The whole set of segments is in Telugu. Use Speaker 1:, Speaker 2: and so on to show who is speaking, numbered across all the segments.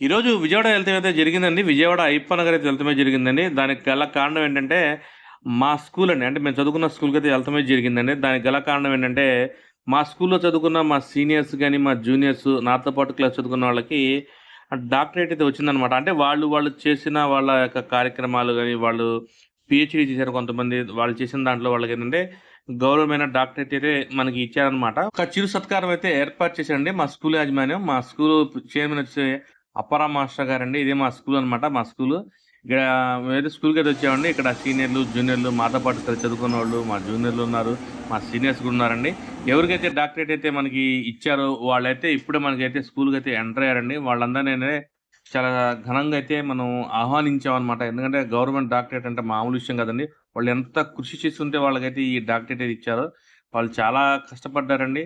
Speaker 1: ఈరోజు విజయవాడ వెళ్తే అయితే జరిగిందండి. విజయవాడ అయ్యప్ప నగర్ అయితే వెళ్తమే జరిగిందండి. దానికి గల కారణం ఏంటంటే మా స్కూల్ అండి. అంటే మేము చదువుకున్న స్కూల్కి అయితే వెళ్తమే జరిగిందండి. దానికి గల కారణం ఏంటంటే మా స్కూల్లో చదువుకున్న మా సీనియర్స్ కానీ మా జూనియర్స్ నాతో పాటు క్లాస్ చదువుకున్న వాళ్ళకి డాక్టరేట్ అయితే వచ్చిందనమాట అంటే వాళ్ళు వాళ్ళు చేసిన వాళ్ళ యొక్క కార్యక్రమాలు కానీ వాళ్ళు పిహెచ్డి చేశారు కొంతమంది. వాళ్ళు చేసిన దాంట్లో వాళ్ళకి ఏంటంటే గౌరవమైన డాక్టరేట్ అయితే మనకి ఇచ్చారనమాట ఒక చిరు సత్కారం అయితే ఏర్పాటు చేశారండి మా స్కూల్ యాజమాన్యం. మా స్కూల్ చైర్మన్ వచ్చి అప్పారా మాస్టర్ గారండి. ఇదే మా స్కూల్ అనమాట మా స్కూల్. ఇక్కడ వేరే స్కూల్కి అయితే వచ్చామండి. ఇక్కడ సీనియర్లు జూనియర్లు మాతో పాటు చదువుకున్న వాళ్ళు మా జూనియర్లు ఉన్నారు మా సీనియర్స్ కూడా ఉన్నారండి. ఎవరికైతే డాక్టరేట్ అయితే మనకి ఇచ్చారో వాళ్ళైతే ఇప్పుడే మనకైతే స్కూల్కి అయితే ఎంటర్ అయ్యారండి. వాళ్ళందరినీ చాలా ఘనంగా అయితే మనం ఆహ్వానించామన్నమాట. ఎందుకంటే గవర్నమెంట్ డాక్టరేట్ అంటే మామూలు విషయం కదండి. వాళ్ళు ఎంత కృషి చేస్తుంటే వాళ్ళకైతే ఈ డాక్టరేట్ అయితే ఇచ్చారో వాళ్ళు చాలా కష్టపడ్డారండి.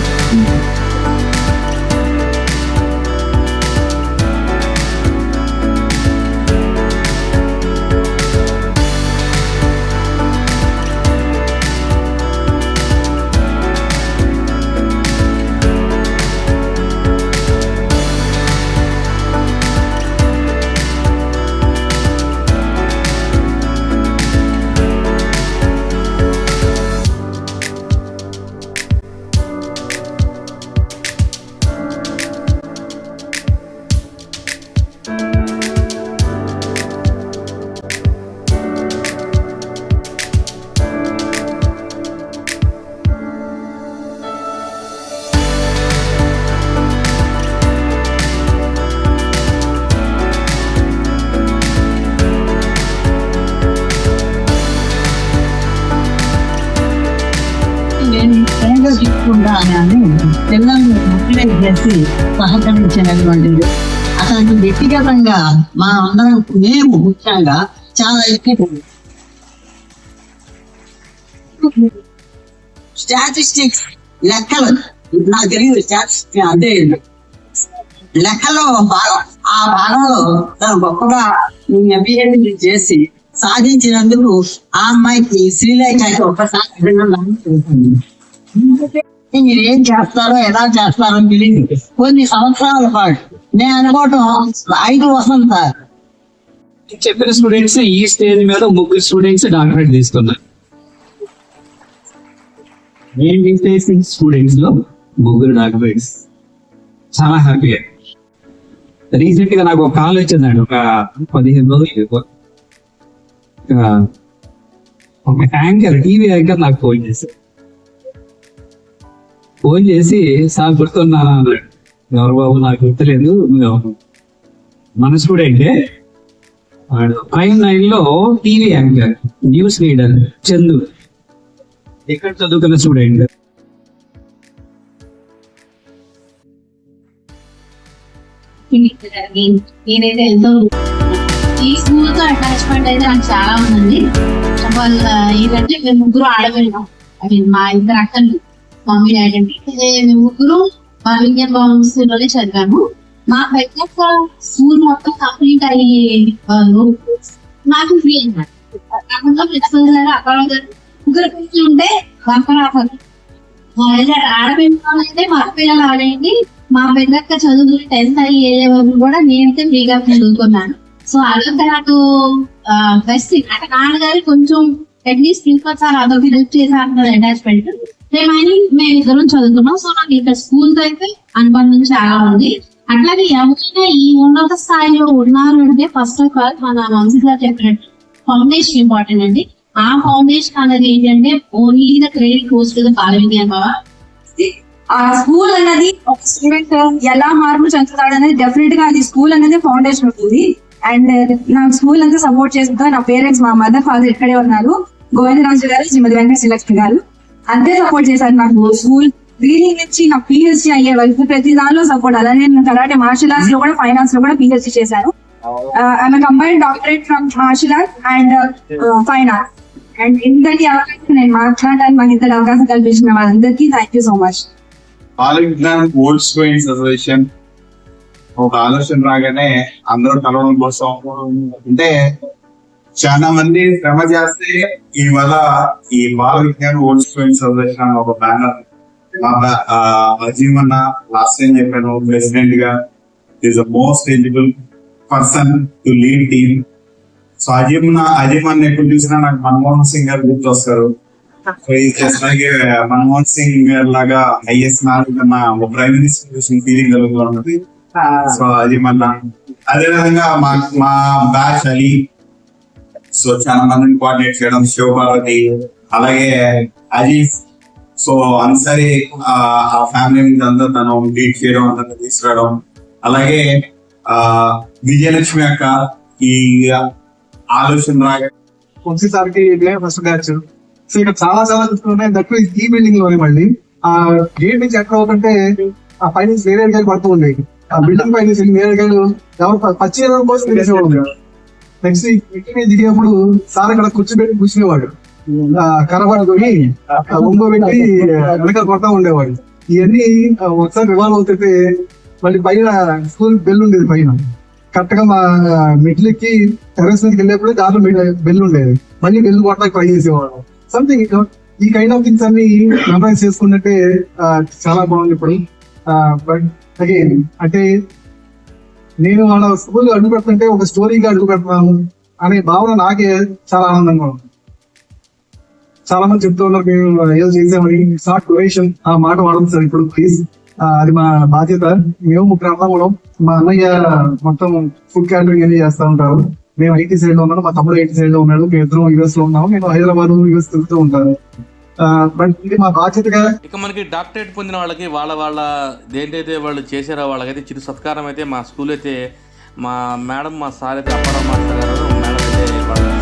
Speaker 2: Mm-hmm. ప్రేమగా తీసుకుంటా అని పిల్లల్ని మోటివేట్ చేసి సహకరించినటువంటి అతనికి వ్యక్తిగతంగా మా అందరం మేము ముఖ్యంగా చాలా ఎక్కువ స్టాటిస్టిక్స్ లెక్కలు నాకు తెలియదు స్టాటిస్టిక్స్ అదే లెక్కలో భాగం ఆ భాగంలో తను గొప్పగా అభివృద్ధి చేసి సాధించినందుకు ఆ అమ్మాయికి శ్రీలేఖ ఒక్కసారి అభినందనలు తెలుపుతుంది. మీరు ఏం చేస్తారో ఎలా చేస్తారో తెలియదు. కొన్ని సంవత్సరాల పాటు. నేను అనుకోవటం ఐదు సార్
Speaker 3: చెప్పిన స్టూడెంట్స్ ఈ స్టేజ్ మీద ముగ్గురు స్టూడెంట్స్ డాక్టరేట్ తీసుకున్నారు. నేను తీసేసిన స్టూడెంట్స్లో ముగ్గురు డాక్టరేట్స్ చాలా హ్యాపీ రీసెంట్గా నాకు ఒక కాల్ వచ్చిందండి. ఒక పదిహేను రోజులు ఒక యాంకర్ టీవీ యాంకర్ నాకు ఫోన్ చేశారు ఫోన్ చేసి సార్ గుర్తున్నానా అన్నాడు. ఎవరు బాబు నాకు గుర్తులేదు. నువ్వు మన వాడు ప్రైమ్ నైన్లో TV anchor news reader Chandu. ఇక్కడ చదువుకున్న స్టూడెంట్?
Speaker 4: నేనైతే ఎంతో ఈ స్కూల్తో అటాచ్మెంట్ అయితే నాకు చాలా ఉందండి. వాళ్ళ ఏంటంటే మేము ముగ్గురు ఆడపిల్లం ఐ మీన్ మా ఇద్దరు అక్కలు. మమ్మీ డాడీ అండి. ముగ్గురు మా బాంబ్స్లోనే చదివాము. మా పెద్ద స్కూల్ మొత్తం కంప్లీట్ అయ్యి వాళ్ళు నాకు ఫ్రీ అన్నారు కాకుండా ప్రిన్సిపల్ గారు అక్కడ గారు ముగ్గురు పిల్లలు ఉంటే వర్కరాఫర్ ఆడపిల్లలు మా పిల్లలు ఆడేయండి. మా పెద్దక్క చదువుకుని టెన్త్ అయ్యి ఏ వరకు కూడా నేనైతే ఫ్రీగా చదువుకున్నాను. సో అదొక నాకు బెస్ట్ అంటే నాన్నగారు కొంచెం అట్లీస్ట్ ప్రిన్సిపల్ సార్ అదొక హెల్ప్ చేశారు అటాచ్మెంట్ రిమైనింగ్ మేము ఇద్దరం చదువుకున్నాం సో నాకు ఇక్కడ స్కూల్తో అయితే అనుబంధం చాలా ఉంది అట్లాగే ఎవరైనా ఈ ఉన్నత స్థాయిలో ఉన్నారు అంటే ఫస్ట్ ఆఫ్ ఆల్ మన వంశీ గారు చెప్పినట్టు ఫౌండేషన్ ఇంపార్టెంట్ అండి. ఆ ఫౌండేషన్ అనేది ఏంటంటే only the credit course to the following అన్నమాట
Speaker 5: ఆ స్కూల్ అన్నది ఒక స్టూడెంట్ ఎలా మార్పు చెందుతాడు అనేది డెఫినెట్గా అది స్కూల్ అనేది ఫౌండేషన్ ఉంటుంది. అండ్ uh, నా స్కూల్ అంతా సపోర్ట్ చేస్తుందో. నా పేరెంట్స్ మా మదర్ ఫాదర్ ఇక్కడే ఉన్నారు. గోవిందరాజు గారు శ్రీమతి వెంకట శ్రీలక్ష్మి గారు. అంతే సపోర్ట్ చేశారు నాకు స్కూల్ రీడింగ్ నుంచి నా పిహెచ్డి అయ్యే వరకు ప్రతి దానిలో సపోర్ట్ అలానే నేను కరాటే మార్షల్ ఆర్ట్స్లో కూడా ఫైనాన్స్లో కూడా పిహెచ్డి చేశాను. I'm combine doctorate from martial art and fine art and ఇంతటి అవకాశం నేను మాట్లాడడానికి మాకు ఇంతటి అవకాశం కల్పించిన వాళ్ళందరికీ thank you so much
Speaker 6: Bala Vignan old students association ఒక ఆలోచన రాగానే అందరూ కలవడం కోసం అంటే చాలా మంది శ్రమ చేస్తే ఈ వల్ల ఈ బాల విజ్ఞాన్ అసోసియేషన్ అనే ఒక బ్యానర్ అజీమ్ అన్న లాస్ట్ టైం చెప్పాను ప్రెసిడెంట్గా. Is the most eligible person to lead team so Azeem Azeem అన్న ఎప్పుడు చూసినా నాకు మన్మోహన్ సింగ్ గారు గుర్తొస్తారు. సో లైక్ మన్మోహన్ సింగ్ గారు లాగా ఐఎస్ నాలుగున్న ఒక ప్రైమ్ మినిస్టర్ చూసిన ఫీలింగ్ కలుగుతుంది సో అది మళ్ళా అదే విధంగా మా మా బ్యాచ్ అలీ సో చాలా మందిని కోఆర్డినేట్ చేయడం శివపార్వతి అలాగే అజీఫ్ సో అన్సరీ ఆ ఫ్యామిలీ నుంచి అంతా తను లీడ్ చేయడం అంతా తీసుకురావడం. అలాగే ఆ విజయలక్ష్మి అక్క ఈ ఆలోచన రాగా
Speaker 7: ఇదే ఫస్ట్ బ్యాచ్ సో ఇక్కడ చాలా చాలా ఉన్నాయి దట్టు ఈ బిల్డింగ్లోనే మళ్ళీ. ఆ గేట్ నుంచి ఎక్కడ అవుతుంటే ఆ పై నుంచి వేరే కాయలు పడుతూ ఉన్నాయి. ఆ బిల్డింగ్ పై నుంచి వేరే కాయలు ఎవరు పచ్చి కోసం తెలిసేవాడు నెక్స్ట్ మెట్టి మీద దిగేప్పుడు సార్ అక్కడ కూర్చోబెట్టి కూర్చునేవాడు. ఆ కరబడుకొని పెట్టి వెనక కొడతా ఉండేవాడు. ఇవన్నీ ఒకసారి రివాల్వ్ అవుతుంటే మళ్ళీ పైన స్కూల్ బెల్ ఉండేది పైన. కరెక్ట్గా మా మెట్లెక్కి టెరెస్ మీదకి వెళ్ళేప్పుడు దాంట్లో బెల్ ఉండేది. మళ్ళీ బెల్ కొట్టడానికి ట్రై చేసేవాడు. సంథింగ్ ఈ కైండ్ ఆఫ్ థింగ్స్ అన్ని మెమరైజ్ చేసుకుంటే చాలా బాగుంది ఇప్పుడు. బట్ అగైన్ అంటే నేను వాళ్ళ స్కూల్ అడుగు పెడుతుంటే ఒక స్టోరీగా అడుగు పెడుతున్నాను అనే భావన నాకే చాలా ఆనందంగా ఉంది. చాలా మంది చెప్తూ ఉన్నారు మేము ఏదో చేసామని షార్ట్ డ్యూరేషన్ ఆ మాట వాడదు సార్ ఇప్పుడు ప్లీజ్ అది మా బాధ్యత. మేము ముగ్గురు అన్నములం. మా అన్నయ్య మొత్తం ఫుడ్ క్యాటరింగ్ అనేది చేస్తూ ఉంటారు. మేము ఐటీ సైడ్లో ఉన్నాను మా తమ్ముడు ఐటీ సైడ్లో ఉన్నాడు మేము ఇద్దరం యూఎస్లో ఉన్నాము నేను హైదరాబాద్ యూఎస్ తిరుగుతూ ఉంటాను. బట్ ఇది మా బాధ్యతగా
Speaker 1: ఇక మనకి డాక్టరేట్ పొందిన వాళ్ళకి వాళ్ళ వాళ్ళ దేంటైతే వాళ్ళు చేశారో వాళ్ళకైతే చిరు సత్కారం అయితే మా స్కూల్ అయితే మా మేడం మా సార్ అయితే అప్పడం మాస్టర్ గారు మేడం అయితే వాళ్ళ